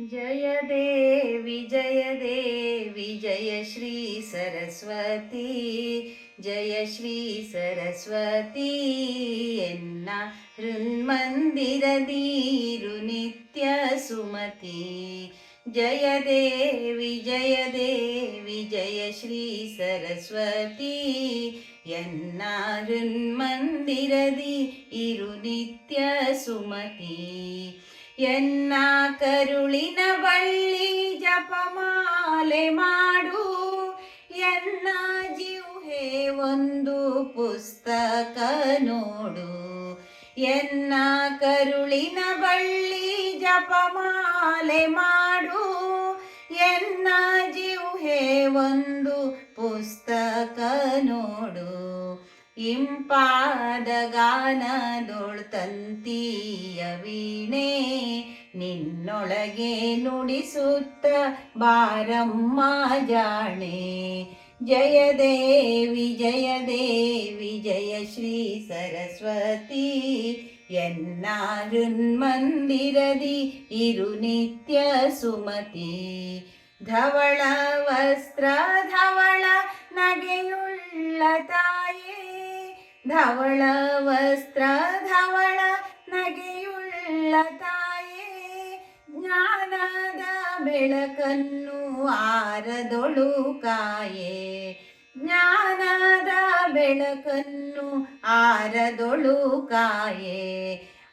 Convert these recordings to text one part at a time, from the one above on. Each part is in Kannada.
जयदे विजयदे श्री सरस्वती जय जयश्री सरस्वतीना ऋन्मन्दिरदिरुनित्य सुमती। जयदे विजयदे विजयश्री सरस्वती। ए ऋन्मन्दिरदि इरु नित्य सुमती। ಎನ್ನ ಕರುಳಿನ ಬಳ್ಳಿ ಜಪಮಾಲೆ ಮಾಡು. ಎನ್ನ ಜಿಹ್ವೆ ಒಂದು ಪುಸ್ತಕ ನೋಡು ಎನ್ನ ಕರುಳಿನ ಬಳ್ಳಿ ಜಪಮಾಲೆ ಮಾಡು. ಎನ್ನ ಜಿಹ್ವೆ ಒಂದು ಪುಸ್ತಕ ನೋಡು ಇಂಪಾದ ಗಾನದೊಳ್ ವೀಣೆ, ನಿನ್ನೊಳಗೆ ನುಡಿಸುತ್ತ ಬಾರಮ್ಮ ಜಾಣೆ. ಜಯ ದೇವಿ ಜಯ ದೇವಿ, ಜಯ ಶ್ರೀ ಸರಸ್ವತಿ. ಎನ್ನಾರುನ್ಮಂದಿರದಿ ಇರು ನಿತ್ಯ ಸುಮತಿ. ಧವಳ ವಸ್ತ್ರ ಧವಳ ವಸ್ತ್ರ, ಧವಳ ನಗೆಯುಳ್ಳ ತಾಯೇ, ಜ್ಞಾನದ ಬೆಳಕನ್ನು ಆರದೊಳು ಕಾಯೇ, ಜ್ಞಾನದ ಬೆಳಕನ್ನು ಆರದೊಳು ಕಾಯೇ,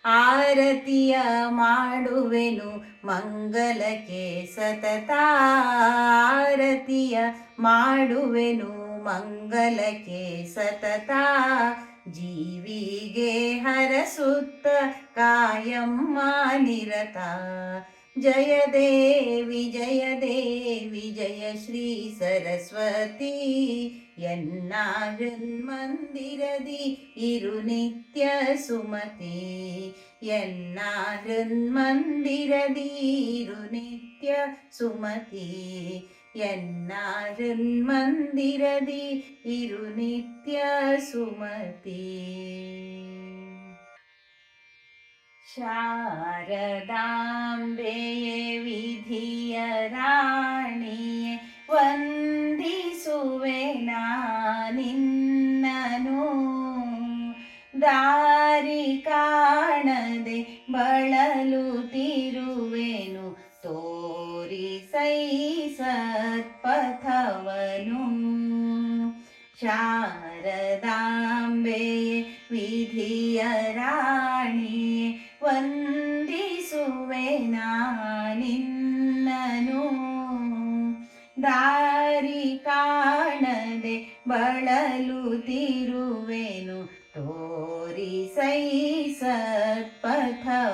ಆರತಿಯ ಮಾಡುವೆನು ಮಂಗಲಕ್ಕೆ ಸತತ ಆರತಿಯ ಮಾಡುವೆನು ಮಂಗಲಕ್ಕೆ ಸತತ ಜೀವಿಗೆ ಹರಸುತ್ತ ಕಾಯಮ್ಮ ನಿರತ ಜಯ ದೇವಿ ಜಯ ದೇವಿ ಜಯ ಶ್ರೀ ಸರಸ್ವತಿ ಎನ್ನ ಹೃನ್ಮಂದಿರದಿ ಇರು ನಿತ್ಯ ಸುಮತಿ ಎನ್ನ ಶಾರದಾಂಬೆಯೇ ವಿಧಿಯ ರಾಣಿಯೇ ವಂದಿಸುವೆ ನಿನ್ನನು ದಾರಿ ಕಾಣದೆ ಬಳಲುತ್ತಿರುವೆನು ತೋರಿಸೈ ಸತ್ಪಥವನು ಶಾರದಾಂಬೆಯೇ ವಿಧಿಯ ರಾಣಿಯೇ ವಂದಿಸುವೆ ನಿನ್ನನು ದಾರಿ ಕಾಣದೆ ಬಳಲುತ್ತಿರುವೆನು ತೋರಿಸೈ ಸತ್ಪಥವನು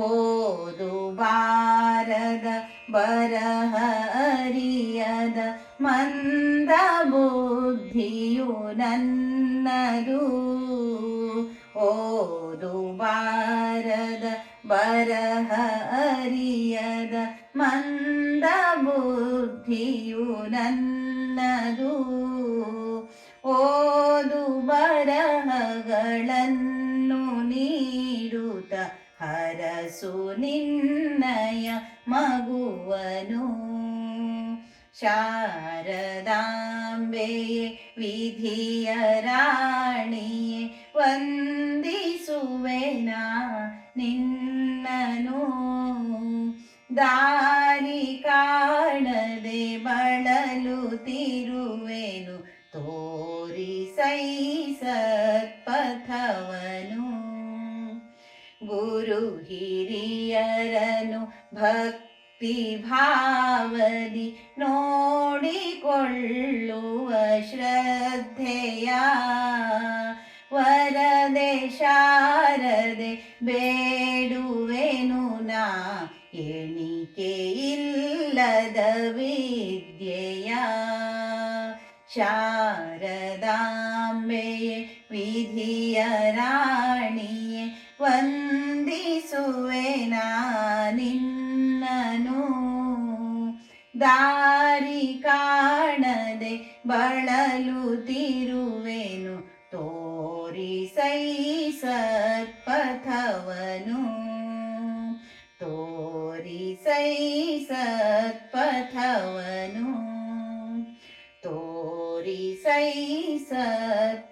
ಓದು ಬಾರದ ಬರಹ ಅರಿಯದ ಮಂದ ಬುದ್ಧಿಯು ನನ್ನದು ಓದು ಬಾರದ ಬರಹ ಅರಿಯದ ಮಂದ ಬುದ್ಧಿಯು ನನ್ನದು. ಓದು ಬರಹಗಳನ್ನು ನೀಡುತ್ತ ಹರಸು ನಿನ್ನಯ ಮಗುವನು. ಶಾರದಾಂಬೆಯೇ ವಿಧಿಯ ರಾಣಿಯೇ ವಂದಿಸುವೆನ ನಿನ್ನನು ದಾರಿ ಕಾಣದೆ ಬಳಲುತ್ತಿರುವೆನು ತೋರಿಸೈ ಸತ್ಪಥವನು ಗುರು ಹಿರಿಯರನು ಭಕ್ತಿ ಭಾವದಿ ನೋಡಿಕೊಳ್ಳುವ ಶ್ರದ್ಧೆಯ ವರದೆ ಶಾರದೆ ಬೇಡುವೆನು ನಾ. ಎಣಿಕೆ ಇಲ್ಲದ ವಿದ್ಯೆಯ ಶಾರದಾಂಬೆಯೇ ವಿಧಿಯ ರಾಣಿಯೇ ವಂದಿಸುವೆ ದಾರಿ ಕಾಣದೆ ಬಳಲುತ್ತಿರುವೆನು ತೋರಿಸೈ ಸತ್ಪಥವನು. ತೋರಿ ತೋರಿಸೈ ಸತ್ಪಥವನು. ತೋರಿಸೈ ಸತ್ಪಥವನು